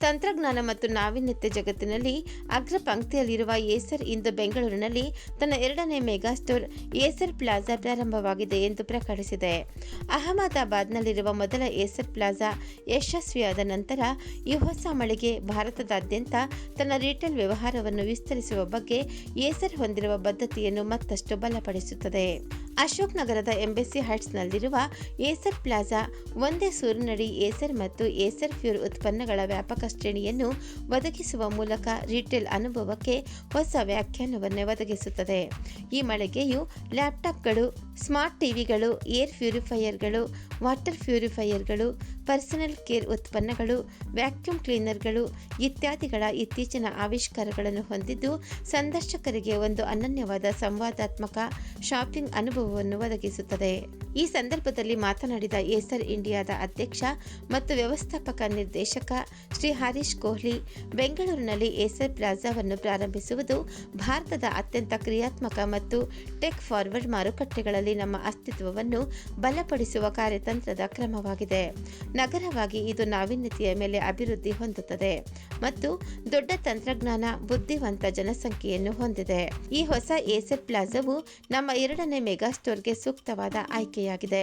ತಂತ್ರಜ್ಞಾನ ಮತ್ತು ನಾವೀನ್ಯತೆ ಜಗತ್ತಿನಲ್ಲಿ ಅಗ್ರ ಪಂಕ್ತಿಯಲ್ಲಿರುವ ಏಸರ್ ಇಂದು ಬೆಂಗಳೂರಿನಲ್ಲಿ ತನ್ನ ಎರಡನೇ ಮೆಗಾ ಸ್ಟೋರ್ ಏಸರ್ ಪ್ಲಾಜಾ ಪ್ರಾರಂಭವಾಗಿದೆ ಎಂದು ಪ್ರಕಟಿಸಿದೆ. ಅಹಮದಾಬಾದ್ನಲ್ಲಿರುವ ಮೊದಲ ಏಸರ್ ಪ್ಲಾಜಾ ಯಶಸ್ವಿಯಾದ ನಂತರ ಈ ಹೊಸ ಮಳಿಗೆ ಭಾರತದಾದ್ಯಂತ ತನ್ನ ರಿಟೇಲ್ ವ್ಯವಹಾರವನ್ನು ವಿಸ್ತರಿಸುವ ಬಗ್ಗೆ ಏಸರ್ ಹೊಂದಿರುವ ಬದ್ಧತೆಯನ್ನು ಮತ್ತಷ್ಟು ಬಲಪಡಿಸುತ್ತದೆ. ಅಶೋಕ್ ನಗರದ ಎಂಬೆಸಿ ಹಟ್ಸ್ನಲ್ಲಿರುವ ಏಸರ್ ಪ್ಲಾಜಾ ಒಂದೇ ಸೂರಿನಡಿ ಏಸರ್ ಮತ್ತು ಏಸರ್ ಫ್ಯೂರ್ ಉತ್ಪನ್ನಗಳ ವ್ಯಾಪಕ ಶ್ರೇಣಿಯನ್ನು ಒದಗಿಸುವ ಮೂಲಕ ರಿಟೇಲ್ ಅನುಭವಕ್ಕೆ ಹೊಸ ವ್ಯಾಖ್ಯಾನವನ್ನು ಒದಗಿಸುತ್ತದೆ. ಈ ಮಳಿಗೆಯು ಲ್ಯಾಪ್ಟಾಪ್ಗಳು ಸ್ಮಾರ್ಟ್ ಟಿವಿಗಳು, ಏರ್ ಪ್ಯೂರಿಫೈಯರ್ಗಳು, ವಾಟರ್ ಪ್ಯೂರಿಫೈಯರ್ಗಳು, ಪರ್ಸನಲ್ ಕೇರ್ ಉತ್ಪನ್ನಗಳು, ವ್ಯಾಕ್ಯೂಮ್ ಕ್ಲೀನರ್ಗಳು ಇತ್ಯಾದಿಗಳ ಇತ್ತೀಚಿನ ಆವಿಷ್ಕಾರಗಳನ್ನು ಹೊಂದಿದ್ದು ಸಂದರ್ಶಕರಿಗೆ ಒಂದು ಅನನ್ಯವಾದ ಸಂವಾದಾತ್ಮಕ ಶಾಪಿಂಗ್ ಅನುಭವವನ್ನು ಒದಗಿಸುತ್ತದೆ. ಈ ಸಂದರ್ಭದಲ್ಲಿ ಮಾತನಾಡಿದ ಏಸರ್ ಇಂಡಿಯಾದ ಅಧ್ಯಕ್ಷ ಮತ್ತು ವ್ಯವಸ್ಥಾಪಕ ನಿರ್ದೇಶಕ ಶ್ರೀ ಹರೀಶ್ ಕೊಹ್ಲಿ, ಬೆಂಗಳೂರಿನಲ್ಲಿ ಏಸರ್ ಪ್ಲಾಜಾವನ್ನು ಪ್ರಾರಂಭಿಸುವುದು ಭಾರತದ ಅತ್ಯಂತ ಕ್ರಿಯಾತ್ಮಕ ಮತ್ತು ಟೆಕ್ ಫಾರ್ವರ್ಡ್ ಮಾರುಕಟ್ಟೆಗಳಲ್ಲಿ ನಮ್ಮ ಅಸ್ತಿತ್ವವನ್ನು ಬಲಪಡಿಸುವ ಕಾರ್ಯತಂತ್ರದ ಕ್ರಮವಾಗಿದೆ. ನಗರವಾಗಿ ಇದು ನಾವೀನ್ಯತೆಯ ಮೇಲೆ ಅಭಿವೃದ್ಧಿ ಹೊಂದುತ್ತದೆ ಮತ್ತು ದೊಡ್ಡ ತಂತ್ರಜ್ಞಾನ, ಬುದ್ಧಿವಂತ ಜನಸಂಖ್ಯೆಯನ್ನು ಹೊಂದಿದೆ. ಈ ಹೊಸ ಏಸರ್ ಪ್ಲಾಜಾವು ನಮ್ಮ ಎರಡನೇ ಮೆಗಾ ಸ್ಟೋರ್ಗೆ ಸೂಕ್ತವಾದ ಆಯ್ಕೆಯಾಗಿದೆ.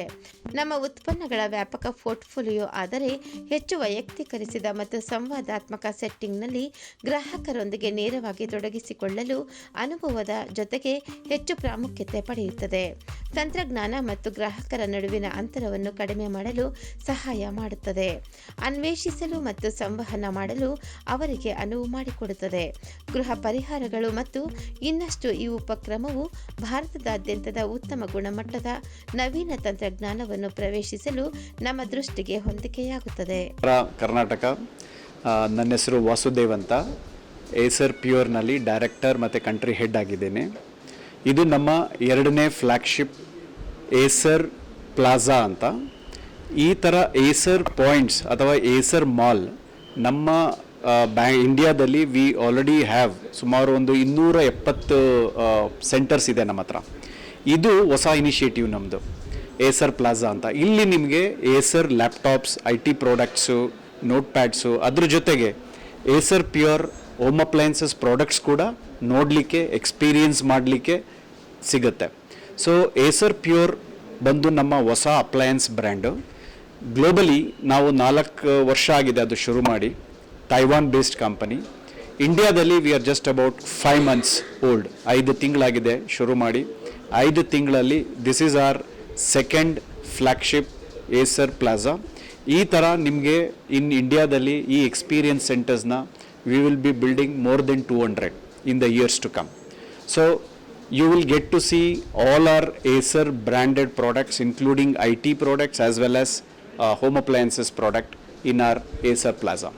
ನಮ್ಮ ಉತ್ಪನ್ನಗಳ ವ್ಯಾಪಕ ಪೋರ್ಟ್ಫೋಲಿಯೋ ಆದರೆ ಹೆಚ್ಚು ವೈಯಕ್ತೀಕರಿಸಿದ ಮತ್ತು ಸಂವಾದಾತ್ಮಕ ಸೆಟ್ಟಿಂಗ್ನಲ್ಲಿ ಗ್ರಾಹಕರೊಂದಿಗೆ ನೇರವಾಗಿ ತೊಡಗಿಸಿಕೊಳ್ಳಲು ಅನುಭವದ ಜೊತೆಗೆ ಹೆಚ್ಚು ಪ್ರಾಮುಖ್ಯತೆ ಪಡೆಯುತ್ತದೆ. ತಂತ್ರಜ್ಞಾನ ಮತ್ತು ಗ್ರಾಹಕರ ನಡುವಿನ ಅಂತರವನ್ನು ಕಡಿಮೆ ಮಾಡಲು ಸಹಾಯ ಮಾಡುತ್ತದೆ. ಅನ್ವೇಷಿಸಲು ಮತ್ತು ಸಂವಹನ ಮಾಡಲು ಅವರಿಗೆ ಅನುವು ಮಾಡಿಕೊಡುತ್ತದೆ. ಗೃಹ ಪರಿಹಾರಗಳು ಮತ್ತು ಇನ್ನಷ್ಟು ಈ ಉಪಕ್ರಮವು ಭಾರತದಾದ್ಯಂತದ ಉತ್ತಮ ಗುಣಮಟ್ಟದ ನವೀನ ತಂತ್ರಜ್ಞಾನವನ್ನು ಪ್ರವೇಶಿಸಲು ನಮ್ಮ ದೃಷ್ಟಿಗೆ ಹೊಂದಿಕೆಯಾಗುತ್ತದೆ. ಕರ್ನಾಟಕ ನನ್ನ ಹೆಸರು ವಾಸುದೇವ್ ಅಂತ. ಏಸರ್ ಪ್ಯೂರ್ನಲ್ಲಿ ಡೈರೆಕ್ಟರ್ ಮತ್ತು ಕಂಟ್ರಿ ಹೆಡ್ ಆಗಿದ್ದೇನೆ. ಇದು ನಮ್ಮ ಎರಡನೇ ಫ್ಲ್ಯಾಗ್ಶಿಪ್ ಏಸರ್ ಪ್ಲಾಜಾ ಅಂತ. ಈ ಥರ ಏಸರ್ ಪಾಯಿಂಟ್ಸ್ ಅಥವಾ ಏಸರ್ ಮಾಲ್ ನಮ್ಮ ಬ್ಯಾ ಇಂಡಿಯಾದಲ್ಲಿ ವಿ ಆಲ್ರೆಡಿ ಹ್ಯಾವ್ ಸುಮಾರು ಒಂದು ಇನ್ನೂರ ಎಪ್ಪತ್ತು ಸೆಂಟರ್ಸ್ ಇದೆ ನಮ್ಮ ಹತ್ರ. ಇದು ಹೊಸ ಇನಿಷಿಯೇಟಿವ್ ನಮ್ಮದು ಏಸರ್ ಪ್ಲಾಜಾ ಅಂತ. ಇಲ್ಲಿ ನಿಮಗೆ Acer laptops I T products note pads ಅದ್ರ ಜೊತೆಗೆ Acer pure home appliances products ಕೂಡ ನೋಡಲಿಕ್ಕೆ ಎಕ್ಸ್ಪೀರಿಯನ್ಸ್ ಮಾಡಲಿಕ್ಕೆ ಸಿಗುತ್ತೆ ಸೊ ಏಸರ್ ಪ್ಯೂರ್ ಬಂದು ನಮ್ಮ ಹೊಸ ಅಪ್ಲಯನ್ಸ್ ಬ್ರ್ಯಾಂಡು ಗ್ಲೋಬಲಿ ನಾವು ನಾಲ್ಕು ವರ್ಷ ಆಗಿದೆ ಅದು ಶುರು ಮಾಡಿ ತೈವಾನ್ ಬೇಸ್ಡ್ ಕಂಪನಿ ಇಂಡಿಯಾದಲ್ಲಿ we are just about five months old ಐದು ತಿಂಗಳಾಗಿದೆ ಶುರು ಮಾಡಿ ಐದು ತಿಂಗಳಲ್ಲಿ this is our second flagship Acer plaza ಈ ಥರ ನಿಮಗೆ ಇನ್ ಇಂಡಿಯಾದಲ್ಲಿ ಈ ಎಕ್ಸ್ಪೀರಿಯನ್ಸ್ ಸೆಂಟರ್ಸ್ನ we will be building more than 200 in the years to come. So you will get to see all our Acer branded products including IT products as well as uh, home appliances product in our Acer Plaza.